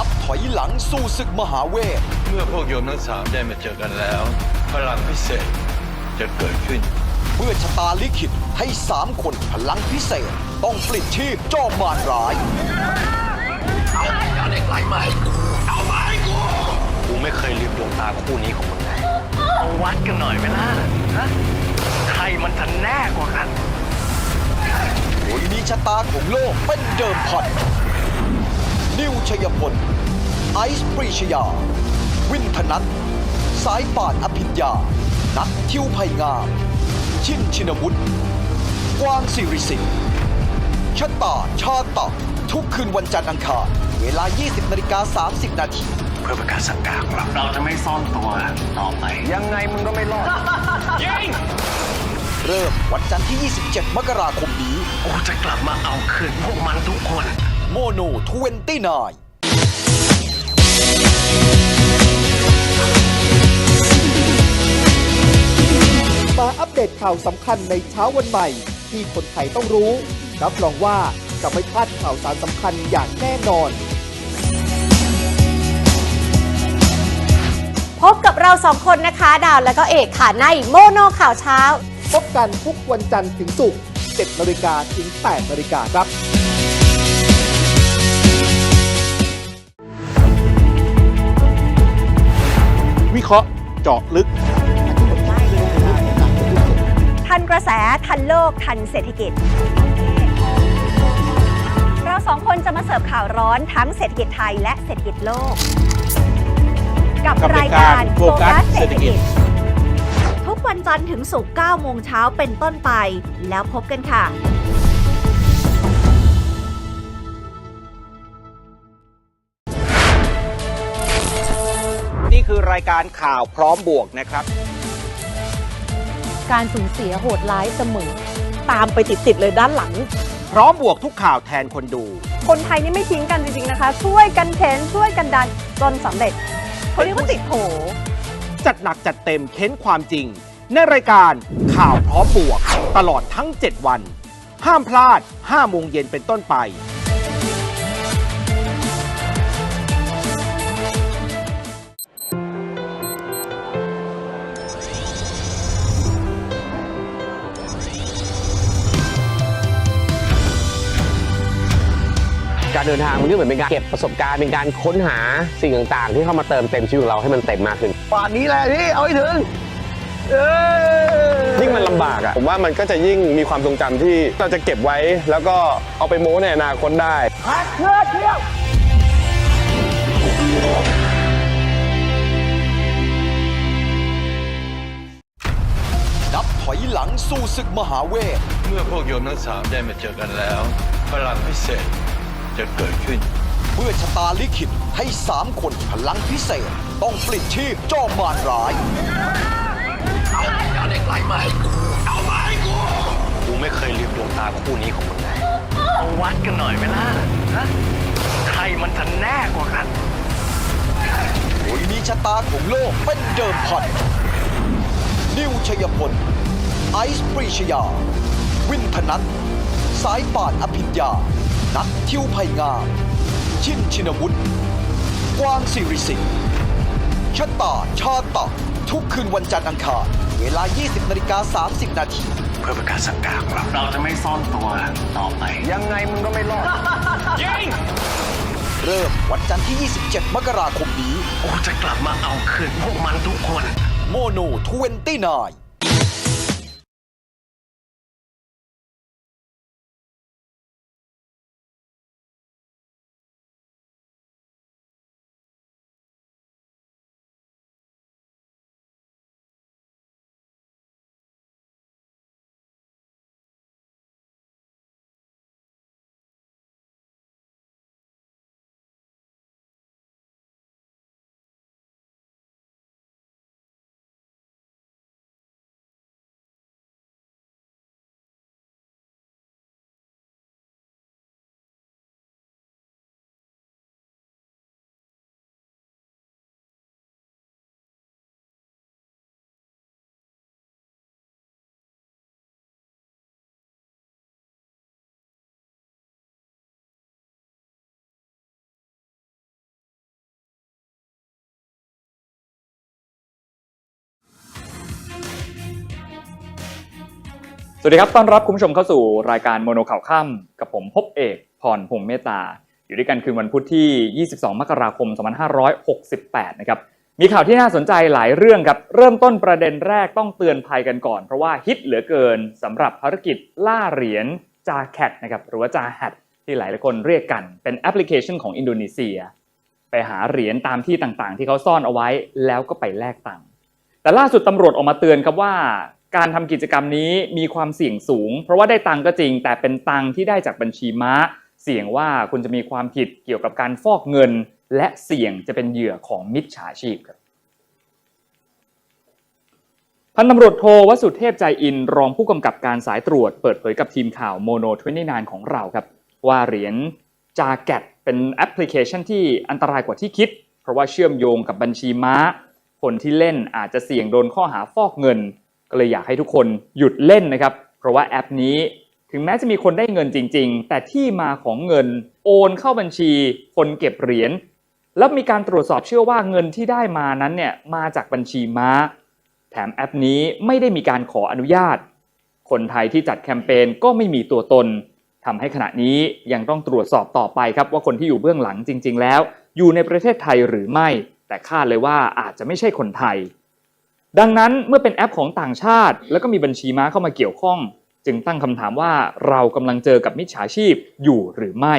นับถอยหลังสู่ศึกมหาเวท เมื่อพวกโยมทั้งสามได้มาเจอกันแล้ว พลังพิเศษจะเกิดขึ้น เมื่อชะตาลิขิตให้สามคนพลังพิเศษ ต้องปลิดชีพจอมมารร้ายกูไม่เคยลืมดวงตาคู่นี้ของมึงเลยเอาวัดกันหน่อยไหมล่ะฮะใครมันจะแน่กว่ากันโดยมีชะตาของโลกเป็นเดิมพัน นิวชัยพล ไอซ์ปรีชยา วินธนัทสายป่านอภิญญา นักทิวไผ่งาม ชินชินวุฒิกวางสิริสิงห์ชะตาชาตะทุกคืนวันจันทร์อังคาร เวลา 20นาฬิกา30 นาที เพื่อประกาศสังกาของเราเราจะไม่ซ่อนตัวต่อไป ยังไงมึงก็ไม่รอด ยิง เริ่มวันจันทร์ที่ 27 มกราคมนี้ กูจะกลับมาเอาคืนพวกมันทุกคน โมโน29มาอัปเดตข่าวสำคัญในเช้าวันใหม่ ที่คนไทยต้องรู้ รับรองว่าจะไม่พลาดข่าวสารสำคัญอย่างแน่นอน พบกับเราสองคนนะคะ ดาวและก็เอกค่ะในโมโนข่าวเช้า พบกันทุกวันจันทร์ถึงศุกร์7นาฬิกาถึง8นาฬิกาครับ วิเคราะห์เจาะลึก ทันกระแสทันโลกทันเศรษฐกิจ เราสองคนจะมาเสิร์ฟข่าวร้อนทั้งเศรษฐกิจไทยและเศรษฐกิจโลก กับกับรารายยกาการรโฟโฟกักัสสเศรษฐกิจเศรษฐกิจทุกวันจันทร์ถึงศุกร์9โมงเช้าเป็นต้นไป แล้วพบกันค่ะ รายการข่าวพร้อมบวกนะครับ การสูญเสียโหดร้ายเสมอ ตามไปติดๆเลยด้านหลัง พร้อมบวกทุกข่าวแทนคนดู คนไทยนี่ไม่ทิ้งกันจริงๆนะคะ ช่วยกันเข็นช่วยกันดันจนสำเร็จเขาเรียกว่าติดโผจัดหนักจัดเต็มเค้นความจริง ในรายการข่าวพร้อมบวก ตลอดทั้ง 7 วัน ห้ามพลาด5โมงเย็นเป็นต้นไป การเดินทางมันก็เหมือนเป็นการเก็บประสบการณ์เป็นการค้นหาสิ่งต่างๆ ที่เข้ามาเติมเต็มชีวิตของเราให้มันเต็มมากขึ้นป่านนี้แหละพี่เอาให้ถึงเออยิ่งมันลำบากอะผมว่ามันก็จะยิ่งมีความทรงจำที่เราจะเก็บไว้ แล้วก็เอาไปโม้ในอนาคตได้นับถอยหลังสู่ศึกมหาเวท เมื่อพวกโยมทั้งสามได้มาเจอกันแล้ว พลังพิเศษ จะเกิดขึ้น เมื่อชะตาลิขิตให้สามคนพลังพิเศษ ต้องปลิดชีพจอมมารร้ายกูไม่เคยลืมดวงตาคู่นี้ของมึงเลยเอาวัดกันหน่อยไหมล่ะฮะใครมันจะแน่กว่ากันโดยมีชะตาของโลกเป็นเดิมพัน นิวชัยพล ไอซ์ปรีชยา วินธนัทสายป่านอภิญญา นักทิวไผ่งาม ชินชินวุฒิกวางสิริสิงห์ชะตาชาตะทุกคืนวันจันทร์อังคารเวลา 20นาฬิกา30 นาทีเพื่อประกาศสังกาของเราเราจะไม่ซ่อนตัวต่อไป ยังไงมึงก็ไม่รอดยิงเริ่มวันจันทร์ที่ 27 มกราคมนี้กูจะกลับมาเอาคืนพวกมันทุกคน โมโน29 สวัสดีครับ ต้อนรับคุณผู้ชมเข้าสู่รายการโมโนข่าวค่ำกับผมพบเอกพรพงษ์เมตตา อยู่ด้วยกันคืนวันพุธที่ 22 มกราคม 2568 นะครับ มีข่าวที่น่าสนใจหลายเรื่องครับ เริ่มต้นประเด็นแรกต้องเตือนภัยกันก่อน เพราะว่าฮิตเหลือเกินสำหรับภารกิจล่าเหรียญจาแคทนะครับหรือว่าจาแฮดที่หลายคนเรียกกันเป็นแอปพลิเคชันของอินโดนีเซีย ไปหาเหรียญตามที่ต่างๆ ที่เขาซ่อนเอาไว้แล้วก็ไปแลกตังค์แต่ล่าสุดตำรวจออกมาเตือนครับว่า การทำกิจกรรมนี้มีความเสี่ยงสูง เพราะว่าได้ตังก็จริง แต่เป็นตังที่ได้จากบัญชีม้า เสี่ยงว่าคุณจะมีความผิดเกี่ยวกับการฟอกเงิน และเสี่ยงจะเป็นเหยื่อของมิจฉาชีพครับพันตำรวจโทวสุเทพใจอินรองผู้กำกับการสายตรวจเปิดเผยกับทีมข่าวโมโน29ของเราครับ ว่าเหรียญจาแกตเป็นแอปพลิเคชันที่อันตรายกว่าที่คิด เพราะว่าเชื่อมโยงกับบัญชีม้า คนที่เล่นอาจจะเสี่ยงโดนข้อหาฟอกเงิน ก็เลยอยากให้ทุกคนหยุดเล่นนะครับ เพราะว่าแอปนี้ถึงแม้จะมีคนได้เงินจริง ๆ แต่ที่มาของเงินโอนเข้าบัญชีคนเก็บเหรียญแล้วมีการตรวจสอบเชื่อว่าเงินที่ได้มานั้นเนี่ยมาจากบัญชีม้า แถมแอปนี้ไม่ได้มีการขออนุญาต คนไทยที่จัดแคมเปญก็ไม่มีตัวตนทำให้ขณะนี้ยังต้องตรวจสอบต่อไปครับว่าคนที่อยู่เบื้องหลังจริง ๆ แล้ว อยู่ในประเทศไทยหรือไม่ แต่คาดเลยว่าอาจจะไม่ใช่คนไทย ดังนั้นเมื่อเป็นแอปของต่างชาติ แล้วก็มีบัญชีม้าเข้ามาเกี่ยวข้อง จึงตั้งคำถามว่าเรากำลังเจอกับมิจฉาชีพอยู่หรือไม่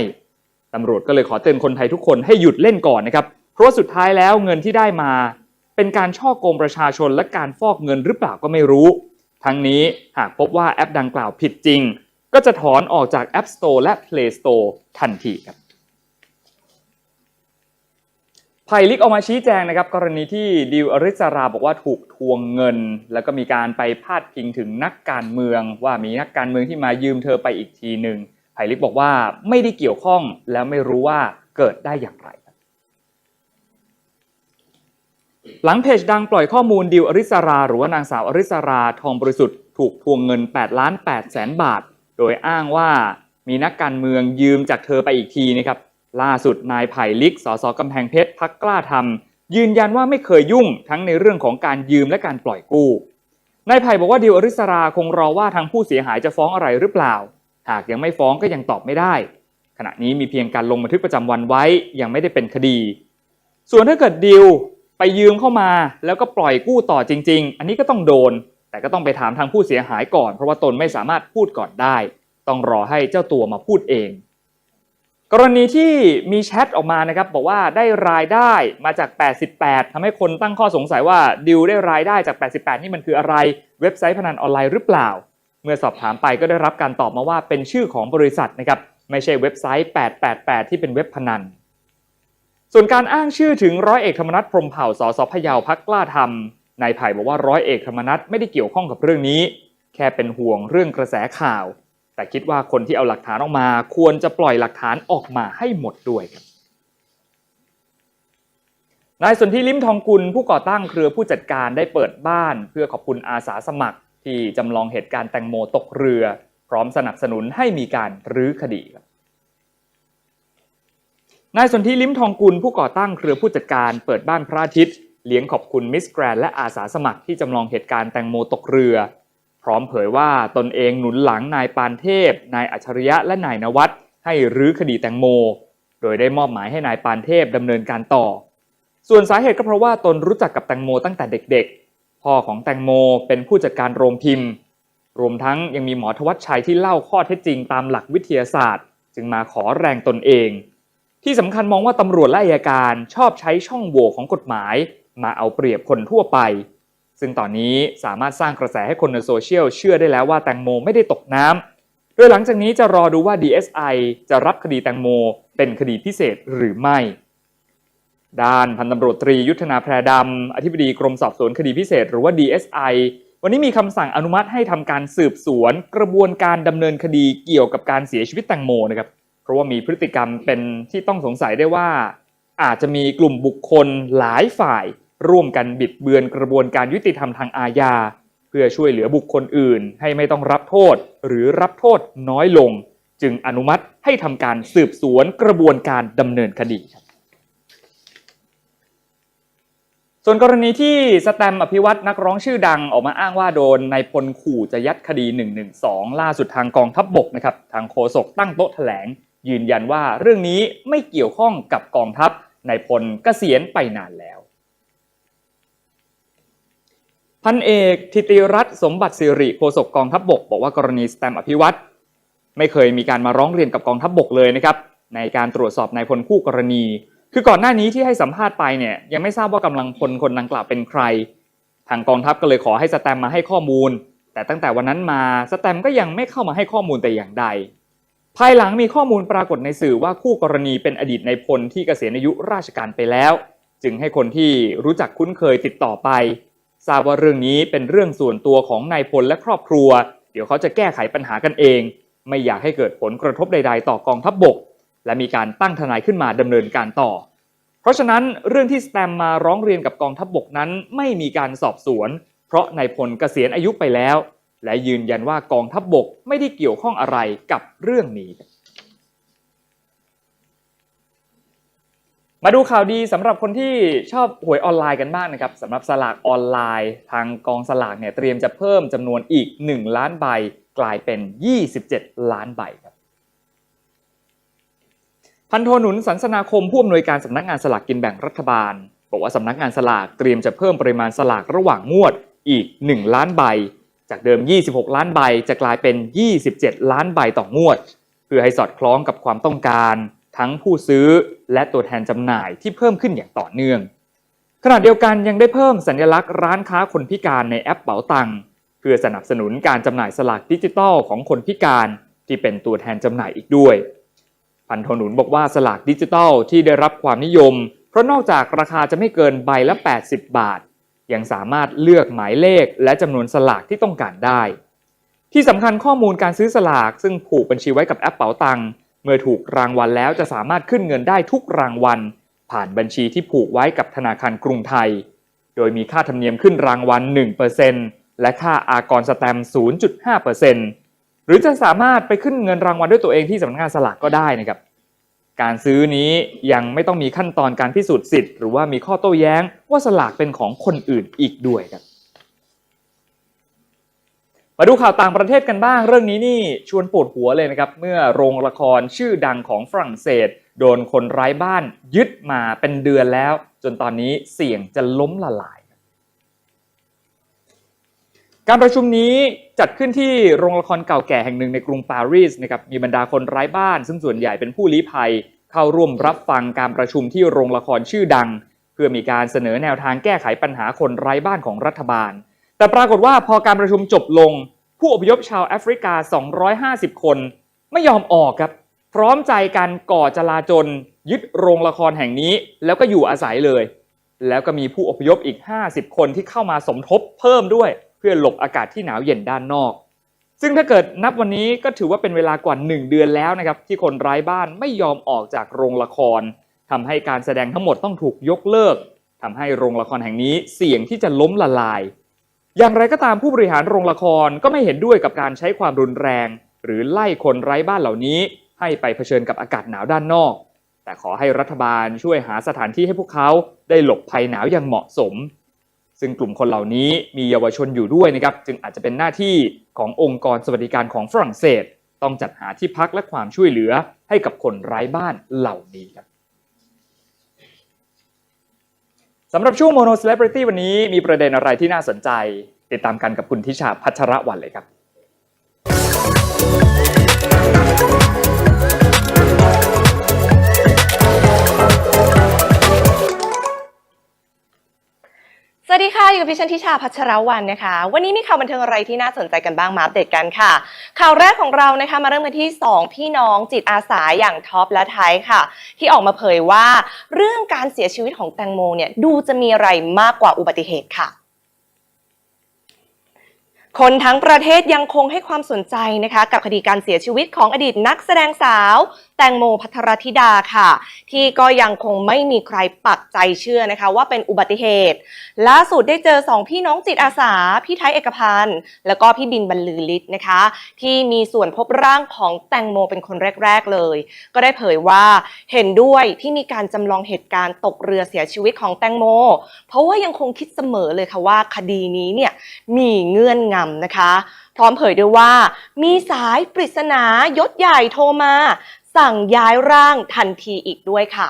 ตำรวจก็เลยขอเตือนคนไทยทุกคนให้หยุดเล่นก่อนนะครับ เพราะว่าสุดท้ายแล้วเงินที่ได้มา เป็นการช่อโกงประชาชนและการฟอกเงินหรือเปล่าก็ไม่รู้ ทั้งนี้หากพบว่าแอปดังกล่าวผิดจริง ก็จะถอนออกจาก App Store และ Play Store ทันทีครับ ไผ่ลิกออกมาชี้แจงนะครับ กรณีที่ดิวอริสราบอกว่าถูกทวงเงิน แล้วก็มีการไปพาดพิงถึงนักการเมือง ว่ามีนักการเมืองที่มายืมเธอไปอีกทีหนึ่งไผ่ลิกบอกว่าไม่ได้เกี่ยวข้องแล้วไม่รู้ว่าเกิดได้อย่างไรหลังเพจดังปล่อยข้อมูลดิวอริสรา หรือว่านางสาวอริสราทองบริสุทธิ์ถูกทวงเงิน8ล้าน8แสนบาท โดยอ้างว่ามีนักการเมืองยืมจากเธอไปอีกทีนะครับ ล่าสุดนายไผ่ลิก สสกำแพงเพชรพักกล้าทำยืนยันว่าไม่เคยยุ่งทั้งในเรื่องของการยืมและการปล่อยกู้นายไผ่บอกว่าดิวอริสราคงรอว่าทางผู้เสียหายจะฟ้องอะไรหรือเปล่า หากยังไม่ฟ้องก็ยังตอบไม่ได้ ขณะนี้มีเพียงการลงบันทึกประจำวันไว้ยังไม่ได้เป็นคดี ส่วนถ้าเกิดดิวไปยืมเข้ามาแล้วก็ปล่อยกู้ต่อจริง ๆ อันนี้ก็ต้องโดน แต่ก็ต้องไปถามทางผู้เสียหายก่อน เพราะว่าตนไม่สามารถพูดก่อนได้ ต้องรอให้เจ้าตัวมาพูดเอง กรณีที่มีแชทออกมานะครับบอกว่าได้รายได้มาจาก 88ทำให้คนตั้งข้อสงสัยว่าดิวได้รายได้จาก 88 นี่มันคืออะไรเว็บไซต์พนันออนไลน์หรือเปล่า เมื่อสอบถามไปก็ได้รับการตอบมาว่าเป็นชื่อของบริษัทนะครับไม่ใช่เว็บไซต์ 888 ที่เป็นเว็บพนัน ส่วนการอ้างชื่อถึงร้อยเอกธรรมนัฐพรมเผ่าสสพยาวพักกล้าทำนายไผ่บอกว่าร้อยเอกธรรมนัฐไม่ได้เกี่ยวข้องกับเรื่องนี้ แค่เป็นห่วงเรื่องกระแสข่าว แต่คิดว่าคนที่เอาหลักฐานออกมา ควรจะปล่อยหลักฐานออกมาให้หมดด้วยครับนายสนธิลิมทองกุลผู้ก่อตั้งเครือผู้จัดการได้เปิดบ้าน เพื่อขอบคุณอาสาสมัคร ที่จำลองเหตุการณ์แตงโมตกเรือ พร้อมสนับสนุนให้มีการรื้อคดีครับนายสนธิลิ้มทองกุลผู้ก่อตั้งเครือผู้จัดการเปิดบ้านพระอาทิตย์ เลี้ยงขอบคุณมิสแกรนและอาสาสมัครที่จำลองเหตุการณ์แตงโมตกเรือ พร้อมเผยว่าตนเองหนุนหลังนายปานเทพ นายอัจฉริยะและนายนวัดให้รื้อคดีแตงโม โดยได้มอบหมายให้นายปานเทพดำเนินการต่อ ส่วนสาเหตุก็เพราะว่าตนรู้จักกับแตงโมตั้งแต่เด็กๆ พ่อของแตงโมเป็นผู้จัดการโรงพิมพ์ รวมทั้งยังมีหมอทวัชชัยที่เล่าข้อเท็จจริงตามหลักวิทยาศาสตร์ จึงมาขอแรงตนเอง ที่สำคัญมองว่าตำรวจและอัยการชอบใช้ช่องโหว่ของกฎหมาย มาเอาเปรียบคนทั่วไป ซึ่งตอนนี้สามารถสร้างกระแสให้คนในโซเชียลเชื่อได้แล้วว่าแตงโมไม่ได้ตกน้ำโดยหลังจากนี้จะรอดูว่า DSI จะรับคดีแตงโมเป็นคดีพิเศษหรือไม่ด้านพันตำรวจตรียุทธนาแพรดำอธิบดีกรมสอบสวนคดีพิเศษ หรือว่า DSI วันนี้มีคำสั่งอนุมัติให้ทำการสืบสวน กระบวนการดำเนินคดีเกี่ยวกับการเสียชีวิตแตงโมนะครับ เพราะว่ามีพฤติกรรมเป็นที่ต้องสงสัยได้ว่า อาจจะมีกลุ่มบุคคลหลายฝ่าย ร่วมกันบิดเบือนกระบวนการยุติธรรมทางอาญา เพื่อช่วยเหลือบุคคลอื่น ให้ไม่ต้องรับโทษหรือรับโทษน้อยลง จึงอนุมัติให้ทำการสืบสวนกระบวนการดำเนินคดีครับส่วนกรณีที่สแตมป์อภิวัตนักร้องชื่อดังออกมาอ้างว่าโดนนายพลขู่จะยัดคดี 112 ล่าสุดทางกองทัพบบกนะครับทางโฆษกตั้งโต๊ะแถลง ยืนยันว่าเรื่องนี้ไม่เกี่ยวข้องกับกองทัพนายพลเกษียณไปนานแล้ว พันเอกทิติรัตน์สมบัติสิริโฆษกกองทัพบบก บอกว่ากรณีสแตมอภิวัตรไม่เคยมีการมาร้องเรียนกับกองทัพบบกเลยนะครับในการตรวจสอบนายพลคู่กรณี คือก่อนหน้านี้ที่ให้สัมภาษณ์ไปเนี่ยยังไม่ทราบว่ากำลังพลคนดังกล่าวเป็นใคร ทางกองทัพก็เลยขอให้สแตมมาให้ข้อมูล แต่ตั้งแต่วันนั้นมาสแตมก็ยังไม่เข้ามาให้ข้อมูลแต่อย่างใด ภายหลังมีข้อมูลปรากฏในสื่อว่าคู่กรณีเป็นอดีตนายพลที่เกษียณอายุราชการไปแล้ว จึงให้คนที่รู้จักคุ้นเคยติดต่อไป ทราบว่าเรื่องนี้เป็นเรื่องส่วนตัวของนายพลและครอบครัว เดี๋ยวเขาจะแก้ไขปัญหากันเอง ไม่อยากให้เกิดผลกระทบใด ๆ ต่อกองทัพบบก และมีการตั้งทนายขึ้นมาดำเนินการต่อ เพราะฉะนั้นเรื่องที่สแตมมาร้องเรียนกับกองทัพบบกนั้นไม่มีการสอบสวน เพราะนายพลเกษียณอายุไปแล้ว และยืนยันว่ากองทัพบบกไม่ได้เกี่ยวข้องอะไรกับเรื่องนี้ มาดูข่าวดีสำหรับคนที่ชอบหวยออนไลน์กันบ้างนะครับสำหรับสลากออนไลน์ ทางกองสลากเนี่ยเตรียมจะเพิ่มจำนวนอีก 1 ล้านใบกลายเป็น 27 ล้านใบครับพันโทหนุนสันสนาคมผู้อำนวยการสำนักงานสลากกินแบ่งรัฐบาล บอกว่าสำนักงานสลากเตรียมจะเพิ่มปริมาณสลากระหว่างงวดอีก 1 ล้านใบ จากเดิม 26 ล้านใบจะกลายเป็น 27 ล้านใบต่องวด เพื่อให้สอดคล้องกับความต้องการ ทั้งผู้ซื้อและตัวแทนจำหน่ายที่เพิ่มขึ้นอย่างต่อเนื่อง ขณะเดียวกันยังได้เพิ่มสัญลักษณ์ร้านค้าคนพิการในแอปเป๋าตังค์เพื่อสนับสนุนการจำหน่ายสลากดิจิทัลของคนพิการที่เป็นตัวแทนจำหน่ายอีกด้วย พันโทหนุนบอกว่าสลากดิจิทัลที่ได้รับความนิยม เพราะนอกจากราคาจะไม่เกินใบละ 80 บาท ยังสามารถเลือกหมายเลขและจำนวนสลากที่ต้องการได้ ที่สำคัญข้อมูลการซื้อสลากซึ่งผูกบัญชีไว้กับแอปเป๋าตังค์ เมื่อถูกรางวัลแล้วจะสามารถขึ้นเงินได้ทุกรางวัล ผ่านบัญชีที่ผูกไว้กับธนาคารกรุงไทย โดยมีค่าธรรมเนียมขึ้นรางวัล 1%และค่าอากรสแตม 0.5%หรือจะสามารถไปขึ้นเงินรางวัลด้วยตัวเองที่สำนักงานสลากก็ได้นะครับ การซื้อนี้ยังไม่ต้องมีขั้นตอนการพิสูจน์สิทธิ์หรือว่ามีข้อโต้แย้งว่าสลากเป็นของคนอื่นอีกด้วยครับ มาดูข่าวต่างประเทศกันบ้าง เรื่องนี้นี่ชวนปวดหัวเลยนะครับ เมื่อโรงละครชื่อดังของฝรั่งเศส โดนคนไร้บ้านยึดมาเป็นเดือนแล้ว จนตอนนี้เสี่ยงจะล้มละลาย การประชุมนี้จัดขึ้นที่โรงละครเก่าแก่แห่งหนึ่งในกรุงปารีสนะครับมีบรรดาคนไร้บ้าน ซึ่งส่วนใหญ่เป็นผู้ลี้ภัย เข้าร่วมรับฟังการประชุมที่โรงละครชื่อดัง เพื่อมีการเสนอแนวทางแก้ไขปัญหาคนไร้บ้านของรัฐบาล แต่ปรากฏว่าพอการประชุมจบลง ผู้อพยพชาวแอฟริกา 250 คน ไม่ยอมออกครับ พร้อมใจกันก่อจลาจลยึดโรงละครแห่งนี้ แล้วก็อยู่อาศัยเลย แล้วก็มีผู้อพยพอีก 50 คนที่เข้ามาสมทบเพิ่มด้วย เพื่อหลบอากาศที่หนาวเย็นด้านนอก ซึ่งถ้าเกิดนับวันนี้ก็ถือว่าเป็นเวลากว่า 1 เดือนแล้วนะครับที่คนไร้บ้านไม่ยอมออกจากโรงละครทำให้การแสดงทั้งหมดต้องถูกยกเลิกทำให้โรงละครแห่งนี้เสี่ยงที่จะล้มละลาย อย่างไรก็ตามผู้บริหารโรงละครก็ไม่เห็นด้วยกับการใช้ความรุนแรง หรือไล่คนไร้บ้านเหล่านี้ ให้ไปเผชิญกับอากาศหนาวด้านนอก แต่ขอให้รัฐบาลช่วยหาสถานที่ให้พวกเขาได้หลบภัยหนาวอย่างเหมาะสม ซึ่งกลุ่มคนเหล่านี้มีเยาวชนอยู่ด้วยนะครับจึงอาจจะเป็นหน้าที่ขององค์กรสวัสดิการของฝรั่งเศส ต้องจัดหาที่พักและความช่วยเหลือให้กับคนไร้บ้านเหล่านี้ครับ สำหรับช่วงโมโนเซเลบริตี้วันนี้มีประเด็นอะไรที่น่าสนใจ ติดตามกันกับคุณทิชาพัชระวันเลยครับ วัสดีค่ะ อยู่กับพิชันทิชาพัชรวันนะคะ วันนี้มีข่าวบันเทิงอะไรที่น่าสนใจกันบ้างมาอัปเดตกันค่ะ ข่าวแรกของเรานะคะมาเริ่มกันที่ 2 พี่น้องจิตอาสาอย่างท็อปและไทยค่ะ ที่ออกมาเผยว่า เรื่องการเสียชีวิตของแตงโมเนี่ยดูจะมีอะไรมากกว่าอุบัติเหตุค่ะ คนทั้งประเทศยังคงให้ความสนใจนะคะกับคดีการเสียชีวิตของอดีตนักแสดงสาว แตงโมพัทรธิดาค่ะ ที่ก็ยังคงไม่มีใครปักใจเชื่อนะคะ ว่าเป็นอุบัติเหตุ ล่าสุดได้เจอสองพี่น้องจิตอาสา พี่ไทยเอกพันธ์แล้วก็พี่บินบรรลือฤทธิ์นะคะ ที่มีส่วนพบร่างของแตงโมเป็นคนแรก ๆเลย ก็ได้เผยว่าเห็นด้วยที่มีการจำลองเหตุการณ์ตกเรือเสียชีวิตของแตงโม เพราะว่ายังคงคิดเสมอเลยค่ะว่าคดีนี้เนี่ยมีเงื่อนงำนะคะ พร้อมเผยด้วยว่า มีสายปริศนายศใหญ่โทรมา สั่งย้ายร่างทันทีอีกด้วยค่ะ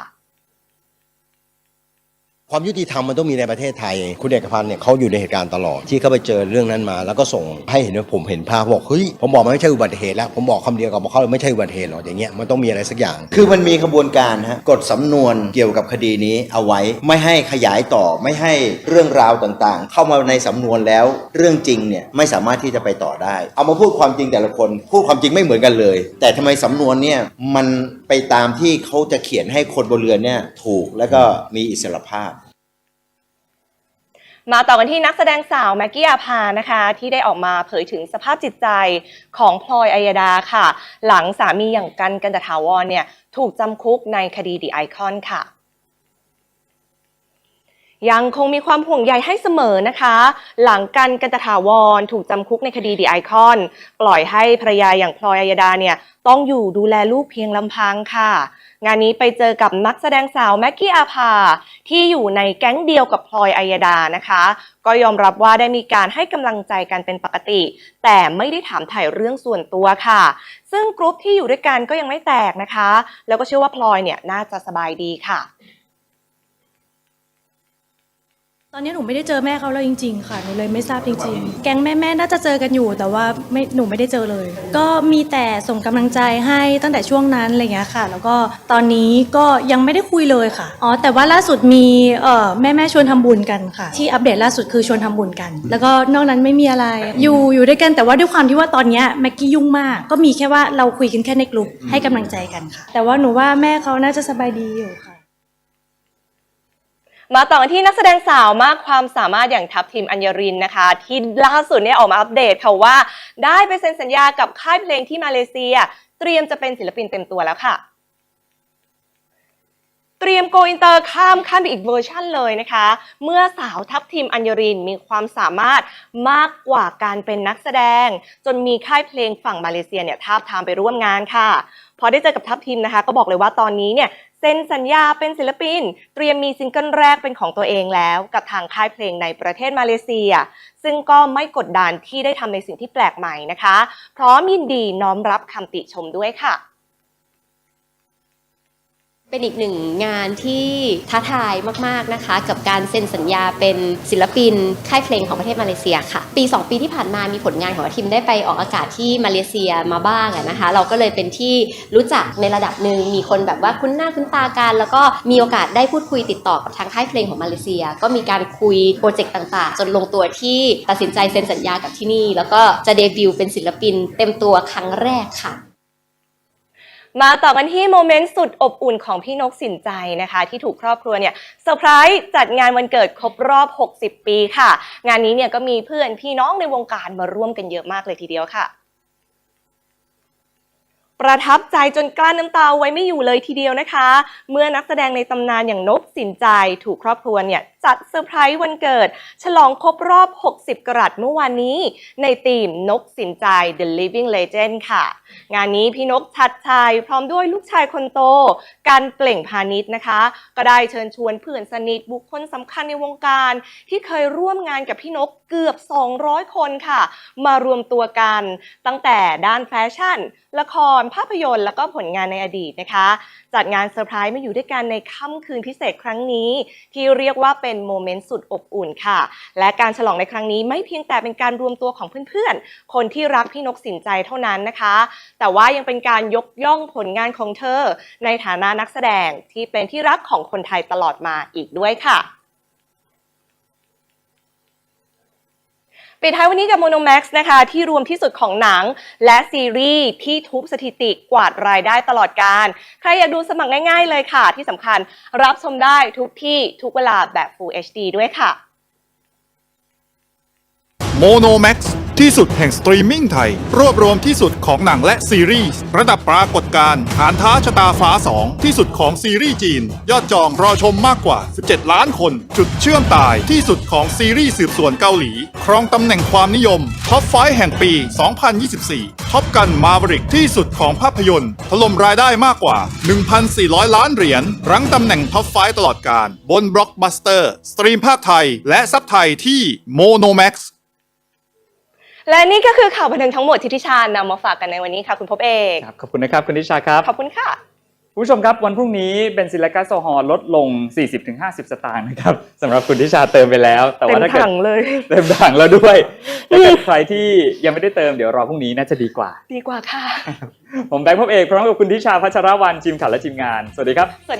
ความยุติธรรมมันต้องมีในประเทศไทย คุณเอกพันธ์เนี่ยเขาอยู่ในเหตุการณ์ตลอดที่เขาไปเจอเรื่องนั้นมา แล้วก็ส่งให้เห็นว่าผมเห็นภาพบอกเฮ้ยผมบอกมันไม่ใช่อุบัติเหตุแล้ว ผมบอกคำเดียวกับเขาเลยไม่ใช่อุบัติเหตุหรอกอย่างเงี้ยมันต้องมีอะไรสักอย่าง คือมันมีขบวนการฮะกดสำนวนเกี่ยวกับคดีนี้เอาไว้ไม่ให้ขยายต่อไม่ให้เรื่องราวต่างๆ เข้ามาในสำนวนแล้วเรื่องจริงเนี่ยไม่สามารถที่จะไปต่อได้ เอามาพูดความจริงแต่ละคน พูดความจริงไม่เหมือนกันเลย แต่ทำไมสำนวนเนี่ยมัน ไปตามที่เขาจะเขียนให้คนบนเรือเนี่ย ถูกแล้วก็มีอิสรภาพ มาต่อกันที่นักแสดงสาวแม็กกี้อาภานะคะ ที่ได้ออกมาเผยถึงสภาพจิตใจของพลอยอัยดาค่ะ หลังสามีอย่างกันกันตถาวรเนี่ย ถูกจำคุกในคดีดีไอคอนค่ะ ยังคงมีความห่วงใยให้เสมอนะคะ หลังกันกันตถาวรถูกจำคุกในคดีดีไอคอนปล่อยให้ภรรยาอย่างพลอยอัยดาเนี่ยต้องอยู่ดูแลลูกเพียงลำพังค่ะ งานนี้ไปเจอกับนักแสดงสาวแม็กกี้อาภา ที่อยู่ในแก๊งเดียวกับพลอยอัยดานะคะ ก็ยอมรับว่าได้มีการให้กำลังใจกันเป็นปกติ แต่ไม่ได้ถามถ่ายเรื่องส่วนตัวค่ะ ซึ่งกรุ๊ปที่อยู่ด้วยกันก็ยังไม่แตกนะคะ แล้วก็เชื่อว่าพลอยเนี่ยน่าจะสบายดีค่ะ ตอนนี้หนูไม่ได้เจอแม่เขาแล้วจริง ๆ ค่ะหนูเลยไม่ทราบจริง ๆ แก๊งแม่ๆน่าจะเจอกันอยู่ แต่ว่าไม่หนูไม่ได้เจอเลย ก็มีแต่ส่งกำลังใจให้ตั้งแต่ช่วงนั้นอะไรเงี้ยค่ะ แล้วก็ตอนนี้ก็ยังไม่ได้คุยเลยค่ะอ๋อแต่ว่าล่าสุดมีเอ่อแม่ๆชวนทำบุญกันค่ะ ที่อัปเดตล่าสุดคือชวนทำบุญกัน แล้วก็นอกนั้นไม่มีอะไร อยู่อยู่ด้วยกันแต่ว่าด้วยความที่ว่าตอนเนี้ยแม็กกี้ยุ่งมาก ก็มีแค่ว่าเราคุยกันแค่ในกลุ่มให้กำลังใจกันค่ะ แต่ว่าหนูว่าแม่เขาน่าจะสบายดีอยู่ค่ะ มาต่อกันที่นักแสดงสาวมากความสามารถอย่างทัพทีมอัญญรินนะคะ ที่ล่าสุดเนี่ยออกมาอัปเดตค่ะว่า ได้ไปเซ็นสัญญากับค่ายเพลงที่มาเลเซีย เตรียมจะเป็นศิลปินเต็มตัวแล้วค่ะ เตรียมโกอินเตอร์ข้ามขั้นไปอีกเวอร์ชั่นเลยนะคะ เมื่อสาวทัพทีมอัญญรินมีความสามารถมากกว่าการเป็นนักแสดง จนมีค่ายเพลงฝั่งมาเลเซียเนี่ยทาบทามไปร่วมงานค่ะพอได้เจอกับทัพทีมนะคะ ก็บอกเลยว่าตอนนี้เนี่ย เซ็นสัญญาเป็นศิลปิน เตรียมมีซิงเกิลแรกเป็นของตัวเองแล้ว กับทางค่ายเพลงในประเทศมาเลเซีย ซึ่งก็ไม่กดดันที่ได้ทำในสิ่งที่แปลกใหม่นะคะ พร้อมยินดีน้อมรับคำติชมด้วยค่ะ เป็นอีกหนึ่งงานที่ท้าทายมาก ๆ นะคะ กับการเซ็นสัญญาเป็นศิลปิน ค่ายเพลงของประเทศมาเลเซียค่ะ ปี 2 ปีที่ผ่านมามีผลงานของทีมได้ไปออกอากาศที่มาเลเซียมาบ้างนะคะ เราก็เลยเป็นที่รู้จักในระดับหนึ่งมีคนแบบว่าคุ้นหน้าคุ้นตากันแล้วก็มีโอกาสได้พูดคุยติดต่อกับทางค่ายเพลงของมาเลเซีย ก็มีการคุยโปรเจกต์ต่าง ๆ จนลงตัวที่ตัดสินใจเซ็นสัญญากับที่นี่ แล้วก็จะเดบิวต์เป็นศิลปิน เต็มตัวครั้งแรกค่ะ มาต่อกันที่โมเมนต์สุดอบอุ่นของพี่นกสินใจนะคะ ที่ถูกครอบครัวเนี่ยเซอร์ไพรส์จัดงานวันเกิดครบรอบ 60 ปีค่ะ งานนี้เนี่ยก็มีเพื่อนพี่น้องในวงการมาร่วมกันเยอะมากเลยทีเดียวค่ะ ประทับใจจนกลั้นน้ำตาไว้ไม่อยู่เลยทีเดียวนะคะ เมื่อนักแสดงในตำนานอย่างนกสินใจถูกครอบครัวเนี่ย จัดเซอร์ไพรส์วันเกิด ฉลองครบรอบ 60 กรัตเมื่อวานนี้ ในทีมนกสินใจ The Living Legend ค่ะ งานนี้พี่นกชัดชัยพร้อมด้วยลูกชายคนโต การเปล่งพาณิชย์นะคะ ก็ได้เชิญชวนเพื่อนสนิทบุคคลสำคัญในวงการ ที่เคยร่วมงานกับพี่นกเกือบ 200 คนค่ะ มารวมตัวกันตั้งแต่ด้านแฟชั่น ละครภาพยนตร์ แล้วก็ผลงานในอดีตนะคะ จัดงานเซอร์ไพรส์มาอยู่ด้วยกันในค่ำคืนพิเศษครั้งนี้ ที่เรียกว่าเป็น็นโมเมนต์สุดอบอุ่นค่ะ และการฉลองในครั้งนี้ไม่เพียงแต่เป็นการรวมตัวของเพื่อนๆ คนที่รักพี่นกสินใจเท่านั้นนะคะ แต่ว่ายังเป็นการยกย่องผลงานของเธอ ในฐานะนักแสดงที่เป็นที่รักของคนไทยตลอดมาอีกด้วยค่ะ ปิดท้ายวันนี้กับ Monomax นะคะ ที่รวมที่สุดของหนัง และซีรีส์ที่ทุบสถิติกวาดรายได้ตลอดการ ใครอยากดูสมัครง่ายๆเลยค่ะ ที่สำคัญรับชมได้ทุกที่ทุกเวลาแบบ Full HD ด้วยค่ะโมโนแม็กซ์ ที่สุดแห่งสตรีมมิ่งไทย รวบรวมที่สุดของหนังและซีรีส์ระดับปรากฏการณ์ฐานท้าชะตาฟ้า 2 ที่สุดของซีรีส์จีน ยอดจองรอชมมากกว่า 17 ล้านคน จุดเชื่อมตายที่สุดของซีรีส์สืบสวนเกาหลี ครองตำแหน่งความนิยมท็อปไฟแห่งปี 2024ท็อปกันมา v ริกที่สุดของภาพยนตร์ถล่มรายได้มากกว่า 1,400 ล้านเหรียญรั้งตำแหน่งท็อปไฟตลอดการบนบล็อกบัสเตอร์สตรีมภาคไทยและซับไทยที่โมโน แม็กซ์และนี่ก็คือข่าวบันเทิงทั้งหมดที่ทิชานำมาฝากกันในวันนี้ค่ะ คุณพบเอกครับขอบคุณนะครับคุณทิชาครับขอบคุณค่ะคุณผู้ชมครับวันพรุ่งนี้เบนซินและก๊าซโซฮอล์ลดลง 40-50 สตางค์นะครับสำหรับคุณทิชาเติมไปแล้ว แต่เต็ว่ามถ้าเกิดถังเลยเต็มถังแล้วด้วยถ้าเกิดใครที่ยังไม่ได้เติมเดี๋ยวรอพรุ่งนี้น่าจะดีกว่า ดีกว่าค่ะ ผมแบงค์พบเอกพร้อมกับคุณทิชาพัชรวันทีมข่าวและทีมงาน สวัสดีครับสวัสดี